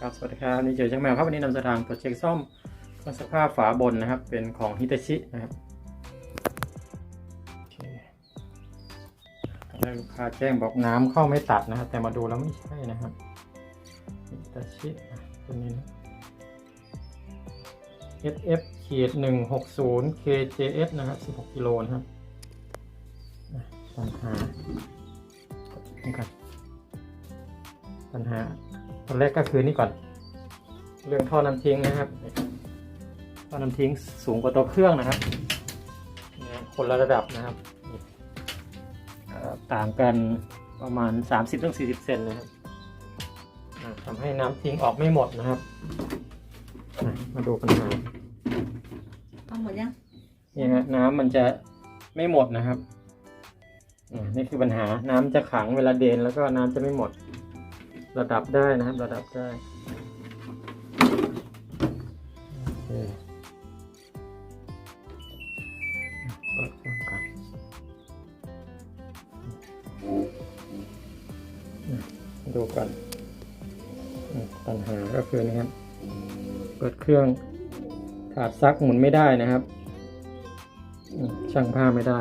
ครับสวัสดีครับนี่เจอช่างแมวครับวันนี้นำสถานตรวจเช็คซ่อมเครื่องซักผ้าฝาบนนะครับ เป็นของฮิตาชินะครับโอเคแล้วลูกค้าแจ้งบอกน้ำเข้าไม่ตัดนะครับ แต่มาดูแล้วไม่ใช่นะครับฮิตาชิตัวนี้นะ SF ขีดหนึ่งหกศูนย์ KJS นะครับสิบหกกิโลนะครับปัญหานี่กันปัญหา ตอนแรกก็คือนี่ก่อน เรื่องท่อน้ำทิ้งนะครับท่อน้ำทิ้งสูงกว่าตัวเครื่องนะครับนี่นะคนละระดับนะครับนี่เอ่อต่างกันประมาณ 30-40เซนนะครับอ่าทำให้น้ำทิ้งออกไม่หมดนะครับอะมาดูปัญหาเอาหมดยังนี่ฮะน้ำมันจะไม่หมดนะครับอ่านี่คือปัญหาน้ำจะขังเวลาเดนแล้วก็น้ำจะไม่หมด ระดับได้นะครับ ระดับได้โอเคเปิดเครื่องก่อนอะดูก่อนปัญหาก็คือนี่ครับ เปิดเครื่องถาดซักหมุนไม่ได้นะครับช่างผ้าไม่ได้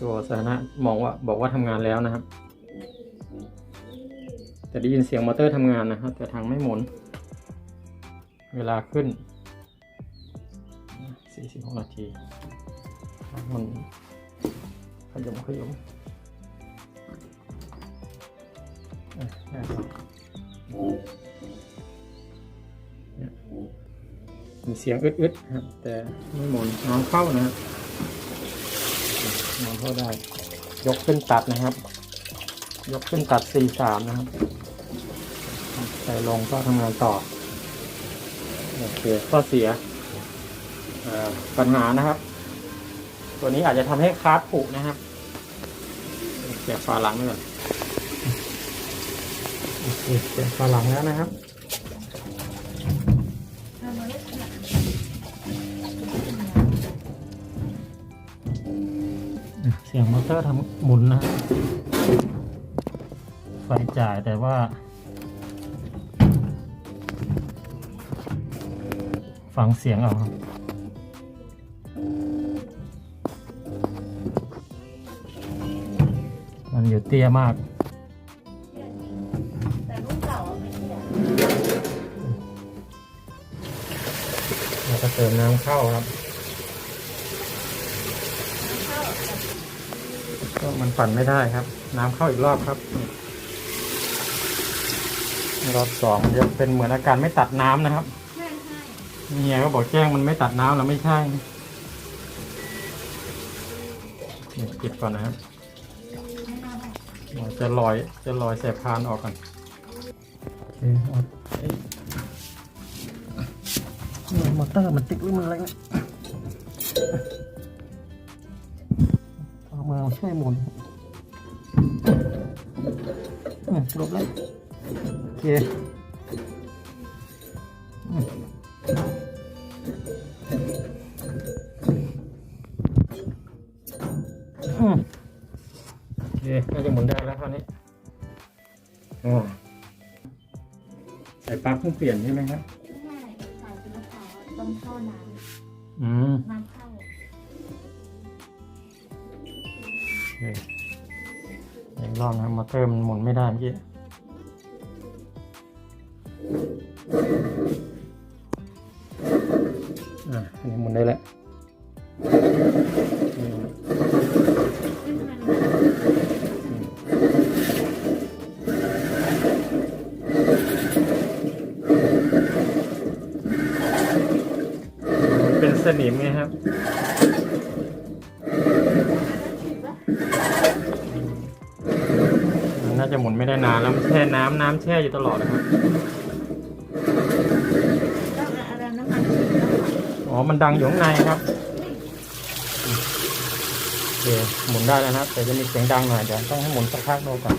ตัวสาธาระมองว่าบอกว่าทำงานแล้วนะครับ แต่ได้ยินเสียงมอเตอร์ทำงานนะครับ แต่ทางไม่หมุน เวลาขึ้น 46 นาทีมันขยมขยมอะได้ครับเนี่ยมีเสียงอึดๆครับ แต่ไม่หมุนน้ำเข้านะครับน้ำเข้าได้ ยกขึ้นตัดนะครับ ยกขึ้นตัด 43 นะครับ ใส่ลงก็ทำงานต่อ โอเคข้อเสียปัญหานะครับ ตัวนี้อาจจะทำให้คาร์ดผุนะครับแกะฝาหลังไว้ก่อนโอเคแกะฝาหลังแล้วนะครับเสียงมอเตอร์ทำหมุนนะไฟจ่ายแต่ว่า ฟังเสียงเอาครับมันอยู่เตี้ยมากแต่รุ่นเก่าเชื่อแล้วก็เติมน้ำเข้าครับ ก็มันปั่นไม่ได้ครับ น้ำเข้าอีกรอบครับ รอบสองมันจะเป็นเหมือนอาการไม่ตัดน้ำนะครับ ใช่ใช่เฮียก็บอกแจ้งมันไม่ตัดน้ำแล้วไม่ใช่นี่ปิดก่อนนะครับจะลอยจะลอยสายพานออกก่อนโอเคมอเตอร์มันติดหรือมันอะไรเนี่ยเอามาช่วยหมุนอืมลบแล้วโอเค โอเคน่าจะหมุนได้แล้วคราวนี้อ๋อใส่ปลั๊กเพิ่งเปลี่ยนใช่ไหมครับใช่สายเป็นขาวต้องเข้าน้อืมำน้ำเข้าโอเคอีกรอบนะครับมอเตอร์มันหมุนไม่ได้เมื่อกี้อะอันนี้หมุนได้แล้ว สนิมไงครับฉีดปะมันน่าจะหมุนไม่ได้นานแล้วมันแช่น้ำน้ำแช่อยู่ตลอดนะครับต้องเอาอะไรน้ำมันฉีดแล้วอ๋อ มันดังอยู่ข้างในครับโอเคหมุนได้แล้วนะครับ แต่จะมีเสียงดังหน่อยเดี๋ยวต้องให้หมุนสักพักดูก่อน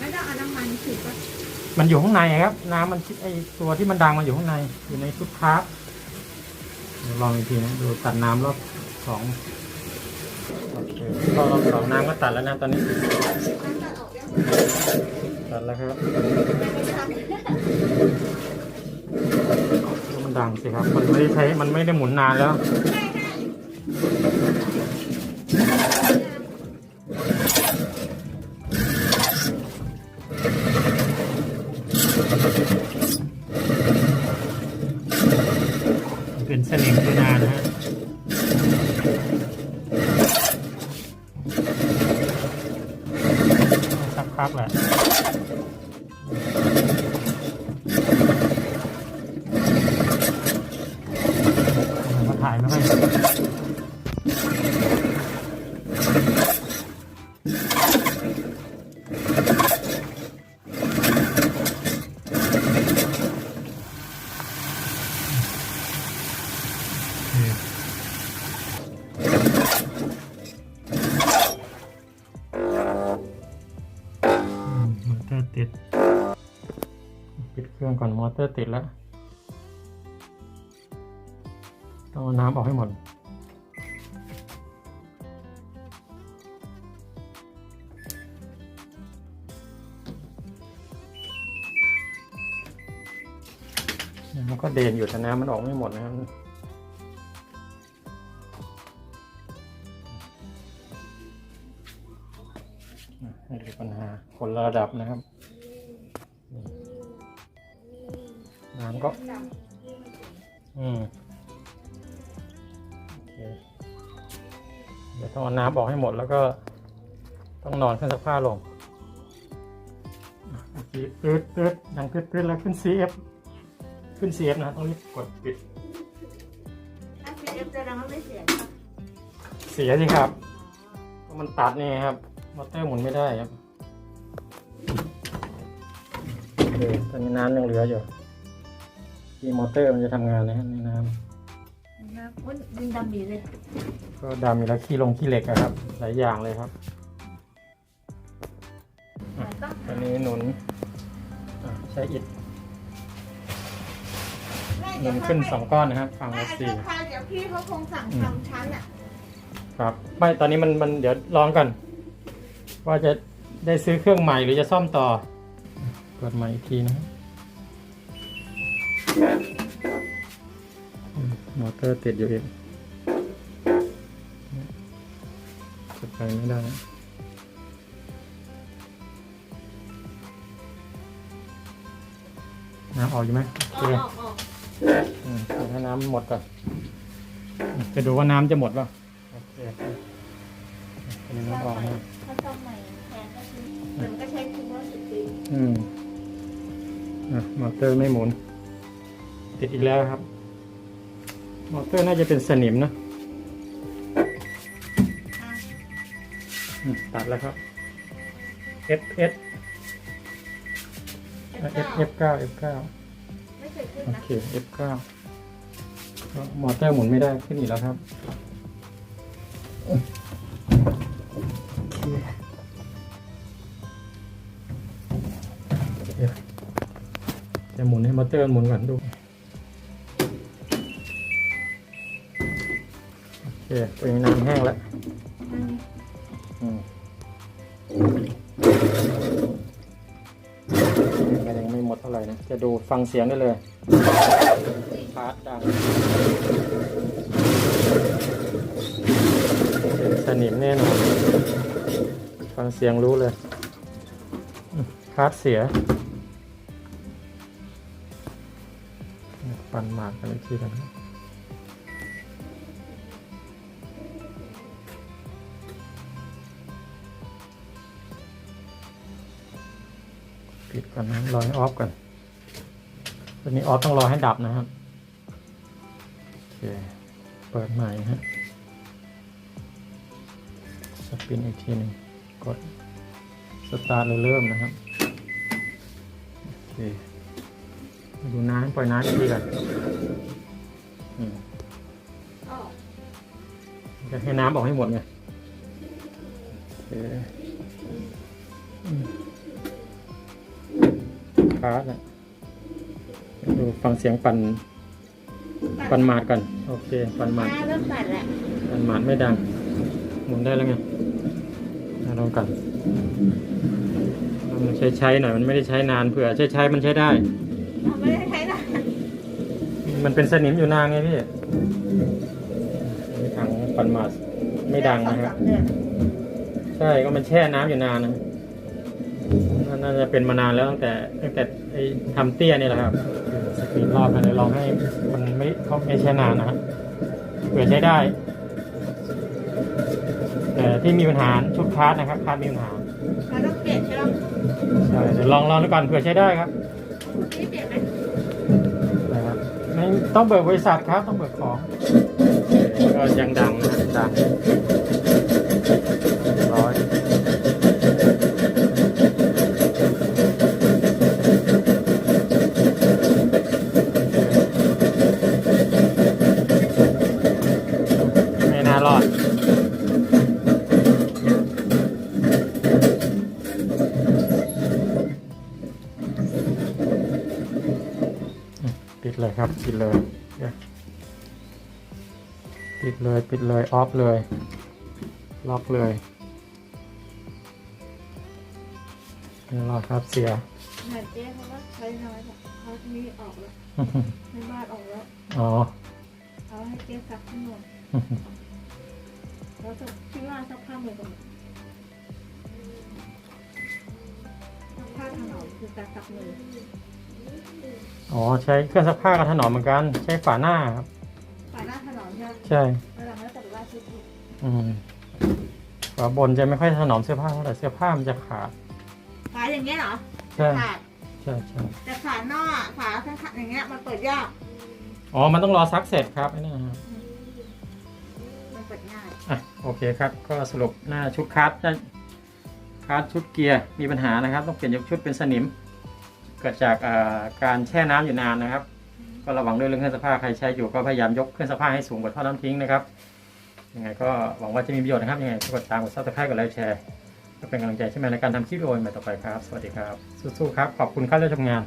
ไม่ต้องเอาน้ำมันฉีดปะมันอยู่ข้างในครับ น้ำมันไอตัวที่มันดังมันอยู่ข้างในอยู่ในชุดคราฟเดี๋ยว ลองอีกทีนะดูตัดน้ำรอบสองโอเครอบสองน้ำก็ตัดแล้วนะตอนนี้ ตัดแล้วครับมันดังสิครับ มันไม่ได้ใช้ มันไม่ได้หมุนนานแล้ว นสนิมคือนานฮะสักพักแหละ ก่อนมอเตอร์ติดแล้วต้องเอาน้ำออกให้หมดมันก็เด่นอยู่แต่น้ำมันออกไม่หมดนะครับอะให้ดูปัญหาคนระดับนะครับ น้ำก็ อืมโอเคเดี๋ยวต้องเอาน้ำออกให้หมดแล้วก็ต้องนอนขึ้นสักผ้าลงอะเมื่อกี้ตืดตืดดังตืดตืดแล้วขึ้น CF ขึ้น CF นะต้องรีบกดปิดถ้าซีเอฟจะดังไม่เสียเสียสิครับก็มันตัดนี่ครับมอเตอร์หมุนไม่ได้ครับโอเคตอนนี้น้ำยังเหลืออยู่ ที่มอเตอร์มันจะทำงานนะครับในน้นะอุ้ยดินดำดีเลยำก็ดำมีแล้วขี้ลงขี้เหล็กอะครับ หลายอย่างเลยครับต้องตอนนี้หนุนอะใช้อิฐหนุนขึ้นสองก้อนนะครับฝั่งไม่ละไอ้สี่เจ้าค่ะเดี๋ยวพี่เขาคงสั่งทำชั้นอะครับไม่ตอนนี้มันมันเดี๋ยวลองกันว่าจะได้ซื้อเครื่องใหม่หรือจะซ่อมต่อเปิดใหม่อีกทีนะครับอื มมอเตอร์ติดอยู่อีกกดไปไม่ได้น้ำออกอยู่ไหมโออเคอกออกออกอืมเอาให้น้ำหมดก่อนอืมจะดูว่าน้ำจะหมดป่ะโอเคอันนี้น้ำออกนะ ถ้าซ่อมใหม่แพงก็คือเหมือนก็ใช้คุ้มว่าสิบปีอืม อะ มอเตอร์ไม่หมุน ติดอีกแล้วครับ มอเตอร์น่าจะเป็นสนิมนะอะอืมตัดแล้วครับ F S อะ F F เก้า F เก้าไม่เคยขึ้นโอนะเค F เก้าก็มอเตอร์หมุนไม่ได้ขึ้นอีกแล้วครับโอเคเดี๋ยวจะหมุนให้มอเตอร์หมุนก่อนดู เคตัวนี้น้ำแห้งแล้วมอืมก็ยังไม่หมดเท่าไหร่นะ จะดูฟังเสียงได้เลยพาร์ทดังเป็นสนิมแน่นอน ฟังเสียงรู้เลยพาร์ทเสีย ปันหมากกันอีกทีกันครั ปิดก่อนนะรอให้ออฟก่อนตอนนี้ออฟต้องรอให้ดับนะครับโอเคเปิดใหม่ฮะสปินอีกทีหนึ่งกดสตาร์ทเลยเริ่มนะครับโอเคดูน้ำปล่อยน้ำอีกทีก่อนอืมจะให้น้ำออกให้หมดไงโอเคอืมคาร์ดนะดูฟังเสียงปั่นปั่นหมาดก่อนโอเคปั่นหมาดอ่าเริ่มตัดแล้วปั่นหมาดไม่ดังหมุนได้แล้วไงอะลองกันลองหนึ่งใช้ใช้ๆหน่อยมันไม่ได้ใช้นานเผื่อใช้ใช้ๆมันใช้ได้เราไม่ได้ใช้นานมันเป็นสนิมอยู่นานไงพี่นี่ถังปันมาสไม่ดังนะครับสอสามเดือนใช่ก็มันแช่น้ำอยู่นานนะน่าน่าจะเป็นมานานแล้วตั้งแต่ตั้งแต่ ไอ้ทำเตี้ยนี่แหละครับสกรีนรอบกันเลยลองให้มันไม่เขาไม่แช่นานนะครับเผื่อใช้ได้ แต่ที่มีปัญหาชุดคาร์ดนะครับคาร์ดมีปัญหาเราต้องเปลี่ยนใช่ไหมใช่เดี๋ยวลองลองดูก่อนเผื่อใช้ได้ครับนี่เปลี่ยนไหมนะครับไม่ต้องเบิกบริษัทครับต้องเบิกของก็ยังดังนะครับดังร้อย ครับปิดเลยเดี๋ยวปิดเลยปิดเลยออฟเลย ล็อกเลยไม่รอดครับเสียเหมือนเจ๊เขาว่าใช้น้อยแบบเขามีออกแล้วในบ้านออกแล้ว อ๋อเขาให้เจ๊ซักทั้งหมดแล้วจะคิดว่าซักผ้าเหมือนกันซักผ้าถนอมคือการซักมือ อ๋อใช้เครื่องซักผ้ากับถนอมเหมือนกัน ใช้ฝาหน้าครับฝ่ายหน้าถนอมใช่ไหมใช่เวลาไม่ตัดว่าชุดอีกอืมฝาบนจะไม่ค่อยถนอมเสื้อผ้าเท่าไหร่เสื้อผ้ามันจะขาดฝาอย่างเงี้ยเหรอใช่ขาดใช่ใช่แต่ฝานอกฝาข้างๆอย่างเงี้ยมันเปิดยากอ๋อมันต้องรอซักเสร็จครับไอ้นี่ครับมันเปิดง่ายอะโอเคครับ ก็สรุปหน้าชุดคัสได้คัสชุดเกียร์มีปัญหานะครับ ต้องเปลี่ยนยกชุดเป็นสนิม เกิดจากอ่าการแช่น้ำอยู่นานนะครับ ก็ระวังด้วยเรื่องเครื่องซักผ้าใครใช้อยู่ก็พยายามยกเครื่องซักผ้าให้สูงกว่าท่อน้ำทิ้งนะครับยังไงก็หวังว่าจะมีประโยชน์นะครับยังไงก็กดตามกดซับสไครต์กดไลค์แชร์ก็เป็นกำลังใจใช่ไหมในการทำคลิปวิดีโอใหม่ต่อไปครับ สวัสดีครับ สู้ๆครับ ขอบคุณครับที่ทำงาน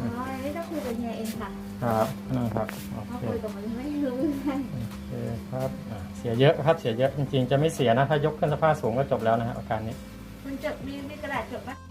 อ๋ออันนี้ต้องคุยกับเฮียเองค่ะครับนะครับโอเพราะเคคุยกับมันไม่รู้เรื่องโอเคครับอะเสียเยอะครับเสียเยอะจริงๆจะไม่เสียนะ ถ้ายกเครื่องซักผ้าสูงก็จบแล้วนะฮะอาการนี้ มันจดมีมีกระดาษจดปะ